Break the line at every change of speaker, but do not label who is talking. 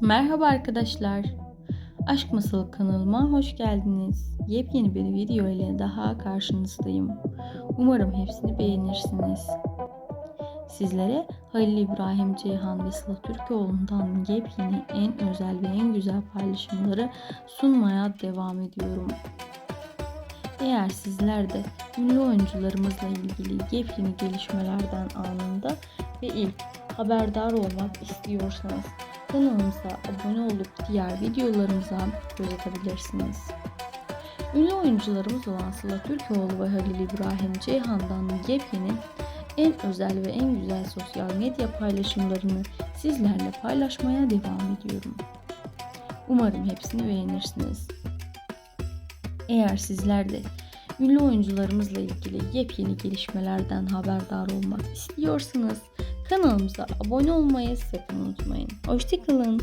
Merhaba arkadaşlar. Aşk Masalı kanalıma hoş geldiniz. Yepyeni bir video ile daha karşınızdayım. Umarım hepsini beğenirsiniz. Sizlere Halil İbrahim Ceyhan ve Sıla Türkoğlu'ndan yepyeni, en özel ve en güzel paylaşımları sunmaya devam ediyorum. Eğer sizler de ünlü oyuncularımızla ilgili yepyeni gelişmelerden anında ve ilk haberdar olmak istiyorsanız kanalımıza abone olup diğer videolarımıza göz atabilirsiniz. Ünlü oyuncularımız olan Sıla Türkoğlu ve Halil İbrahim Ceyhan'dan yepyeni en özel ve en güzel sosyal medya paylaşımlarını sizlerle paylaşmaya devam ediyorum. Umarım hepsini beğenirsiniz. Eğer sizler de ünlü oyuncularımızla ilgili yepyeni gelişmelerden haberdar olmak istiyorsanız kanalımıza abone olmayı sakın unutmayın. Hoşçakalın.